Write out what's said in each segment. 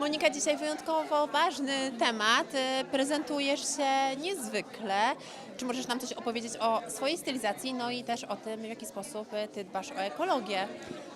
Monika, dzisiaj wyjątkowo ważny temat. Y, Prezentujesz się niezwykle. Czy możesz nam coś opowiedzieć o swojej stylizacji, no i też o tym, w jaki sposób y, Ty dbasz o ekologię?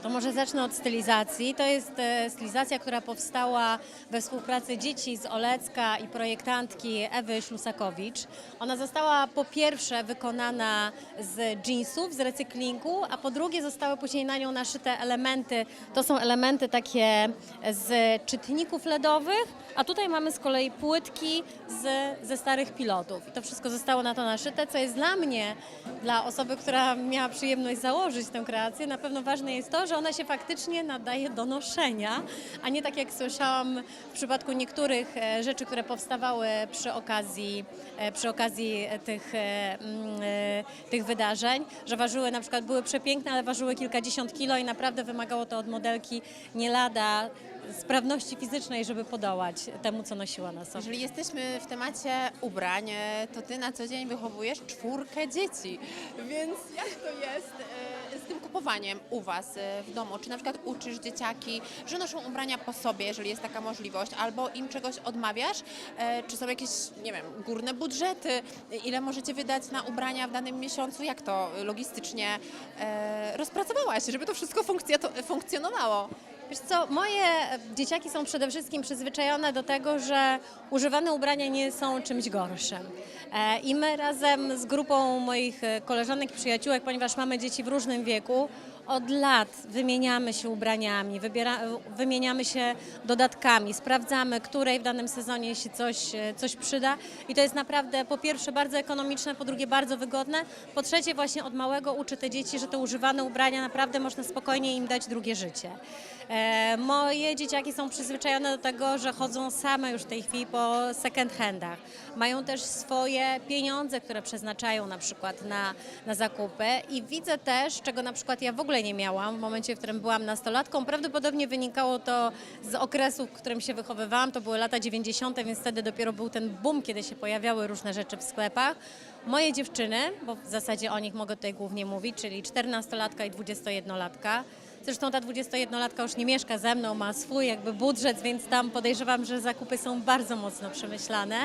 To może zacznę od stylizacji. To jest e, stylizacja, która powstała we współpracy dzieci z Olecka i projektantki Ewy Ślusakowicz. Ona została po pierwsze wykonana z jeansów, z recyklingu, a po drugie zostały później na nią naszyte elementy. To są elementy takie z czytników LEDowych, a tutaj mamy z kolei płytki z, ze starych pilotów. I to wszystko zostało na to naszyte, co jest dla mnie, dla osoby, która miała przyjemność założyć tę kreację, na pewno ważne jest to, że ona się faktycznie nadaje do noszenia, a nie tak jak słyszałam w przypadku niektórych e, rzeczy, które powstawały przy okazji, e, przy okazji tych, e, mm, e, tych wydarzeń, że ważyły na przykład były przepiękne, ale ważyły kilkadziesiąt kilo i naprawdę wymagało to od modelki nie lada sprawności fizycznej, żeby podołać temu, co nosiła na sobie. Jeżeli jesteśmy w temacie ubrań, y, to Ty na co dzień wychowujesz czwórkę dzieci. Więc jak to jest y, z tym kupowaniem u Was y, w domu? Czy na przykład uczysz dzieciaki, że noszą ubrania po sobie, jeżeli jest taka możliwość, albo im czegoś odmawiasz? E, Czy są jakieś, nie wiem, górne budżety? Ile możecie wydać na ubrania w danym miesiącu? Jak to logistycznie e, rozpracowałaś, żeby to wszystko funkcjo- funkcjonowało? Wiesz co, moje dzieciaki są przede wszystkim przyzwyczajone do tego, że używane ubrania nie są czymś gorszym. E, I my razem z grupą moich koleżanek i przyjaciółek, ponieważ mamy dzieci w różnym wieku, od lat wymieniamy się ubraniami, wybiera, wymieniamy się dodatkami, sprawdzamy, której w danym sezonie się coś, e, coś przyda. I to jest naprawdę po pierwsze bardzo ekonomiczne, po drugie bardzo wygodne, po trzecie właśnie od małego uczy te dzieci, że te używane ubrania naprawdę można spokojnie im dać drugie życie. E, moje dzieciaki są przyzwyczajone do tego, że chodzą same już w tej chwili po second handach. Mają też swoje pieniądze, które przeznaczają na przykład na, na zakupy i widzę też, czego na przykład ja w ogóle nie miałam w momencie, w którym byłam nastolatką. Prawdopodobnie wynikało to z okresu, w którym się wychowywałam. To były lata 90., więc wtedy dopiero był ten boom, kiedy się pojawiały różne rzeczy w sklepach. Moje dziewczyny, bo w zasadzie o nich mogę tutaj głównie mówić, czyli 14-latka i 21-latka, Zresztą ta 21-latka już nie mieszka ze mną, ma swój jakby budżet, więc tam podejrzewam, że zakupy są bardzo mocno przemyślane.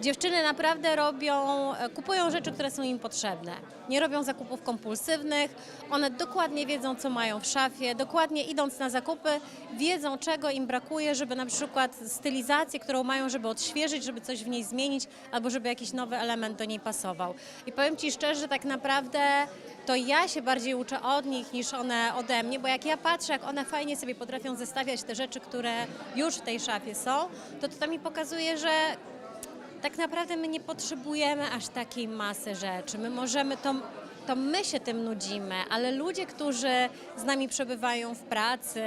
Dziewczyny naprawdę robią, e, kupują rzeczy, które są im potrzebne. Nie robią zakupów kompulsywnych, one dokładnie wiedzą, co mają w szafie, dokładnie idąc na zakupy, wiedzą, czego im brakuje, żeby na przykład stylizację, którą mają, żeby odświeżyć, żeby coś w niej zmienić, albo żeby jakiś nowy element do niej pasował. I powiem Ci szczerze, że tak naprawdę to ja się bardziej uczę od nich niż one ode mnie, bo jak ja patrzę, jak one fajnie sobie potrafią zestawiać te rzeczy, które już w tej szafie są, to to mi pokazuje, że tak naprawdę my nie potrzebujemy aż takiej masy rzeczy. My możemy to. To my się tym nudzimy, ale ludzie, którzy z nami przebywają w pracy,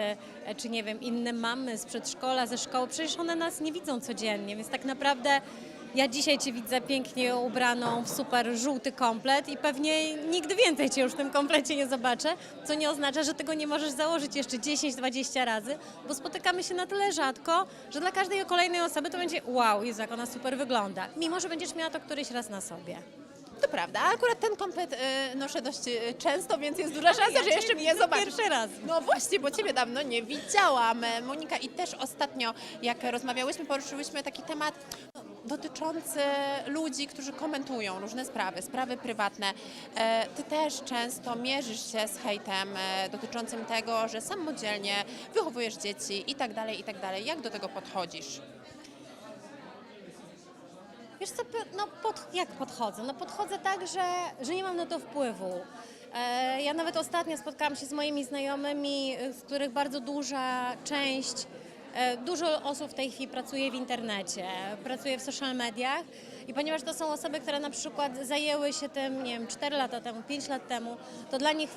e, czy nie wiem, inne mamy z przedszkola, ze szkoły, przecież one nas nie widzą codziennie, więc tak naprawdę ja dzisiaj Cię widzę pięknie ubraną w super żółty komplet i pewnie nigdy więcej Cię już w tym komplecie nie zobaczę, co nie oznacza, że tego nie możesz założyć jeszcze 10-20 razy, bo spotykamy się na tyle rzadko, że dla każdej kolejnej osoby to będzie wow, Jezu, jak ona super wygląda, mimo że będziesz miała to któryś raz na sobie. To prawda, akurat ten komplet y, noszę dość y, często, więc jest duża szansa, że jeszcze mnie zobaczysz. Pierwszy raz. No właśnie, bo Ciebie dawno nie widziałam. Monika, i też ostatnio, jak rozmawiałyśmy, poruszyłyśmy taki temat dotyczący ludzi, którzy komentują różne sprawy, sprawy prywatne. E, Ty też często mierzysz się z hejtem e, dotyczącym tego, że samodzielnie wychowujesz dzieci i tak dalej, i tak dalej. Jak do tego podchodzisz? Wiesz co, no pod, jak podchodzę? No podchodzę tak, że, że nie mam na to wpływu. E, ja nawet ostatnio spotkałam się z moimi znajomymi, z których bardzo duża część, dużo osób w tej chwili pracuje w internecie, pracuje w social mediach i ponieważ to są osoby, które na przykład zajęły się tym, nie wiem, 4 lata temu, 5 lat temu, to dla nich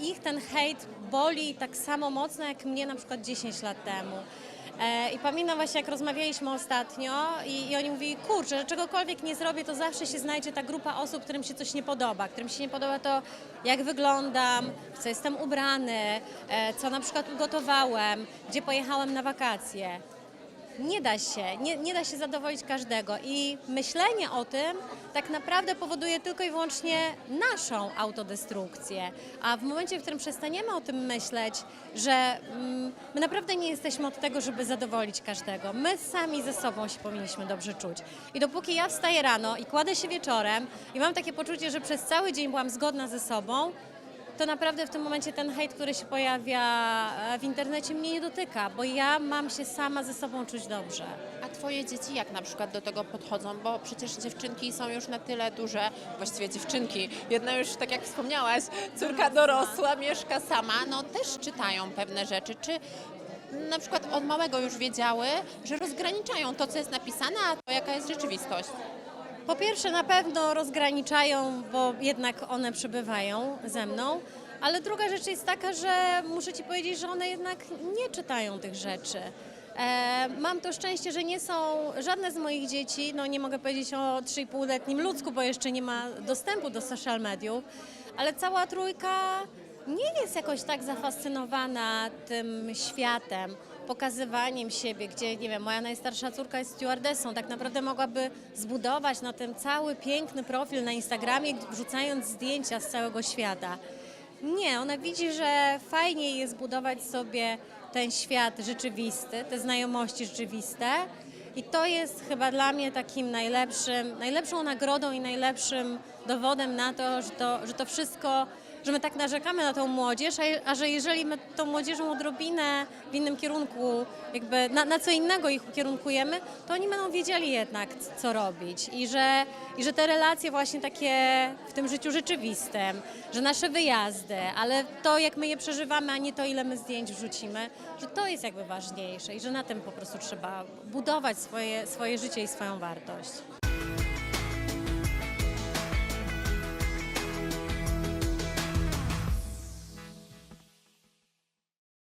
ich ten hejt boli tak samo mocno jak mnie na przykład 10 lat temu. E, I pamiętam właśnie, jak rozmawialiśmy ostatnio i, i oni mówili, kurczę, że czegokolwiek nie zrobię, to zawsze się znajdzie ta grupa osób, którym się coś nie podoba. Którym się nie podoba to, jak wyglądam, w co jestem ubrany, e, co na przykład ugotowałem, gdzie pojechałem na wakacje. Nie da się, nie, nie da się zadowolić każdego i myślenie o tym tak naprawdę powoduje tylko i wyłącznie naszą autodestrukcję. A w momencie, w którym przestaniemy o tym myśleć, że mm, my naprawdę nie jesteśmy od tego, żeby zadowolić każdego. My sami ze sobą się powinniśmy dobrze czuć. I dopóki ja wstaję rano i kładę się wieczorem i mam takie poczucie, że przez cały dzień byłam zgodna ze sobą, to naprawdę w tym momencie ten hejt, który się pojawia e, w internecie mnie nie dotyka, bo ja mam się sama ze sobą czuć dobrze. A twoje dzieci jak na przykład do tego podchodzą? Bo przecież dziewczynki są już na tyle duże, właściwie dziewczynki, jedna już, tak jak wspomniałaś, córka dorosła, mieszka sama, no też czytają pewne rzeczy. Czy na przykład od małego już wiedziały, że rozgraniczają to, co jest napisane, a to, jaka jest rzeczywistość? Po pierwsze na pewno rozgraniczają, bo jednak one przebywają ze mną, ale druga rzecz jest taka, że muszę Ci powiedzieć, że one jednak nie czytają tych rzeczy. E, mam to szczęście, że nie są żadne z moich dzieci, no nie mogę powiedzieć o 3,5-letnim ludzku, bo jeszcze nie ma dostępu do social mediów, ale cała trójka nie jest jakoś tak zafascynowana tym światem, pokazywaniem siebie, gdzie, nie wiem, moja najstarsza córka jest stewardessą, tak naprawdę mogłaby zbudować na tym cały piękny profil na Instagramie, wrzucając zdjęcia z całego świata. Nie, ona widzi, że fajniej jest budować sobie ten świat rzeczywisty, te znajomości rzeczywiste. I to jest chyba dla mnie takim najlepszym, najlepszą nagrodą i najlepszym dowodem na to, że to, że to wszystko, że my tak narzekamy na tą młodzież, a, że jeżeli my tą młodzieżą odrobinę w innym kierunku, jakby na, na co innego ich ukierunkujemy, to oni będą wiedzieli jednak, co robić. I że, I że te relacje właśnie takie w tym życiu rzeczywistym, że nasze wyjazdy, ale to jak my je przeżywamy, a nie to ile my zdjęć wrzucimy, że to jest jakby ważniejsze i że na tym po prostu trzeba budować swoje, swoje życie i swoją wartość.